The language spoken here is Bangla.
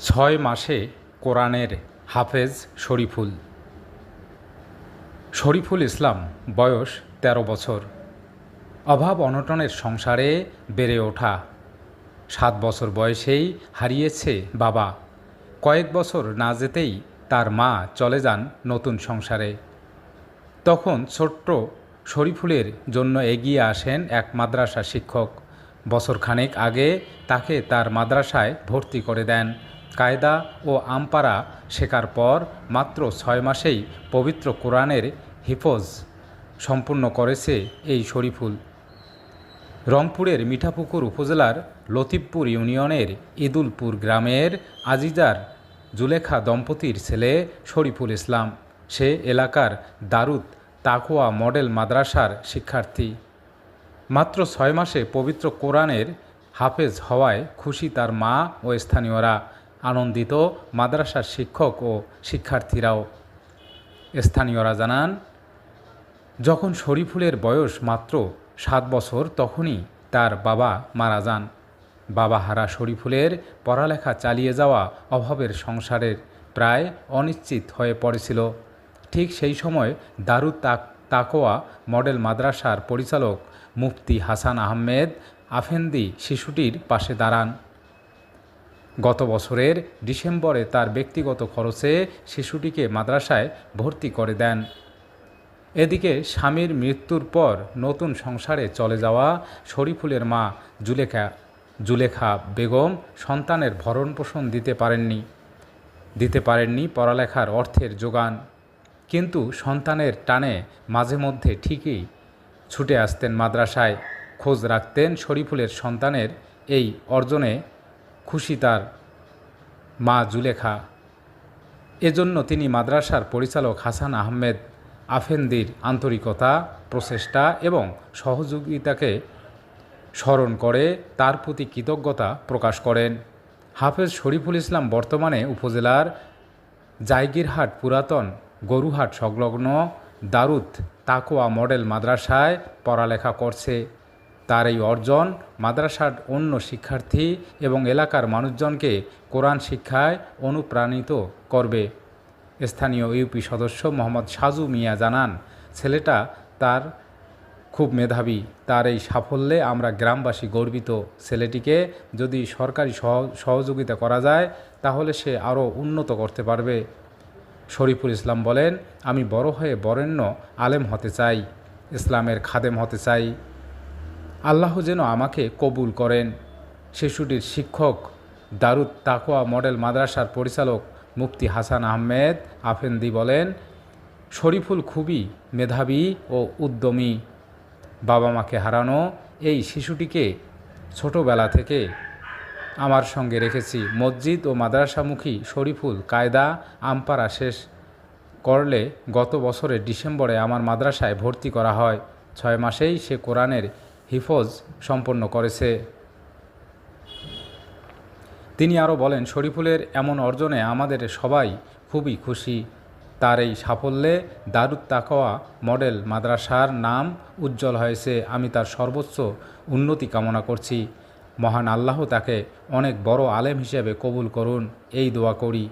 ছয় মাসে কোরআনের হাফেজ শরীফুল। শরীফুল ইসলাম বয়স ১৩ বছর। অভাব অনটনের সংসারে বেড়ে ওঠা। সাত বছর বয়সেই হারিয়েছে বাবা। কয়েক বছর না যেতেই তার মা চলে যান নতুন সংসারে। তখন ছোট্ট শরীফুলের জন্য এগিয়ে আসেন এক মাদ্রাসা শিক্ষক। বছরখানেক আগে তাকে তার মাদ্রাসায় ভর্তি করে দেন। কায়দা ও আমপারা শেখার পর মাত্র ছয় মাসেই পবিত্র কোরআনের হিফজ সম্পূর্ণ করেছে এই শরীফুল। রংপুরের মিঠাপুকুর উপজেলার লতিফপুর ইউনিয়নের ইদুলপুর গ্রামের আজিজার জুলেখা দম্পতির ছেলে শরীফুল ইসলাম। সে এলাকার দারুদ তাকুয়া মডেল মাদ্রাসার শিক্ষার্থী। মাত্র ছয় মাসে পবিত্র কোরআনের হাফেজ হওয়ায় খুশি তার মা ও স্থানীয়রা। আনন্দিত মাদ্রাসার শিক্ষক ও শিক্ষার্থীরাও। স্থানীয়রা জানান, যখন শরীফুলের বয়স মাত্র সাত বছর, তখনই তার বাবা মারা যান। বাবা হারা শরীফুলের পড়ালেখা চালিয়ে যাওয়া অভাবের সংসারের প্রায় অনিশ্চিত হয়ে পড়েছিল। ঠিক সেই সময় দারুদ তাক তাকোয়া মডেল মাদ্রাসার পরিচালক মুফতি হাসান আহমেদ আফেন্দি শিশুটির পাশে দাঁড়ান। গত বছরের ডিসেম্বরে তার ব্যক্তিগত খরচে শিশুটিকে মাদ্রাসায় ভর্তি করে দেন। এদিকে স্বামীর মৃত্যুর পর নতুন সংসারে চলে যাওয়া শরীফুলের মা জুলেখা জুলেখা বেগম সন্তানের ভরণ পোষণ দিতে পারেননি দিতে পারেননি পড়ালেখার অর্থের যোগান। কিন্তু সন্তানের টানে মাঝে মধ্যে ঠিকই ছুটে আসতেন মাদ্রাসায়। খোঁজ রাখতেন শরীফুলের সন্তানের এই অর্জনে খুশি তার মা জুলেখা। এজন্য তিনি মাদ্রাসার পরিচালক হাসান আহমেদ আফেন্দির আন্তরিকতা, প্রচেষ্টা এবং সহযোগিতাকে স্মরণ করে তার প্রতি কৃতজ্ঞতা প্রকাশ করেন। হাফেজ শরীফুল ইসলাম বর্তমানে উপজেলার জায়গিরহাট পুরাতন গরুহাট সংলগ্ন দারুদ তাকোয়া মডেল মাদ্রাসায় পড়ালেখা করছে। তার এই অর্জন মাদ্রাসার অন্য শিক্ষার্থী এবং এলাকার মানুষজনকে কোরআন শিক্ষায় অনুপ্রাণিত করবে। স্থানীয় ইউপি সদস্য মোহাম্মদ সাজু মিয়া জানান, ছেলেটা তার খুব মেধাবী, তার এই সাফল্যে আমরা গ্রামবাসী গর্বিত। ছেলেটিকে যদি সরকারি সহ- সহযোগিতা করা যায়, তাহলে সে আরও উন্নত করতে পারবে। শরীফুল ইসলাম বলেন, আমি বড় হয়ে বরেণ্য আলেম হতে চাই, ইসলামের খাদেম হতে চাই। আল্লাহ যেন আমাকে কবুল করেন। শিশুটির শিক্ষক, দারুদ তাকোয়া মডেল মাদ্রাসার পরিচালক মুফতি হাসান আহমেদ আফেন্দি বলেন, শরীফুল খুবই মেধাবী ও উদ্যমী। বাবা মাকে হারানো এই শিশুটিকে ছোটোবেলা থেকে আমার সঙ্গে রেখেছি। মসজিদ ও মাদ্রাসামুখী শরীফুল কায়দা আমপারা শেষ করলে গত বছরের ডিসেম্বরে আমার মাদ্রাসায় ভর্তি করা হয়। ছয় মাসেই সে কোরআনের হিফজ সম্পন্ন করেছে। তিনি আরও বলেন, শরীফুলের এমন অর্জনে আমাদের সবাই খুবই খুশি। তার এই সাফল্যে দারুদ তাকওয়া মডেল মাদ্রাসার নাম উজ্জ্বল হয়েছে। আমি তার সর্বোচ্চ উন্নতি কামনা করছি। মহান আল্লাহ তাকে অনেক বড় আলেম হিসেবে কবুল করুন। এই দোয়া করি।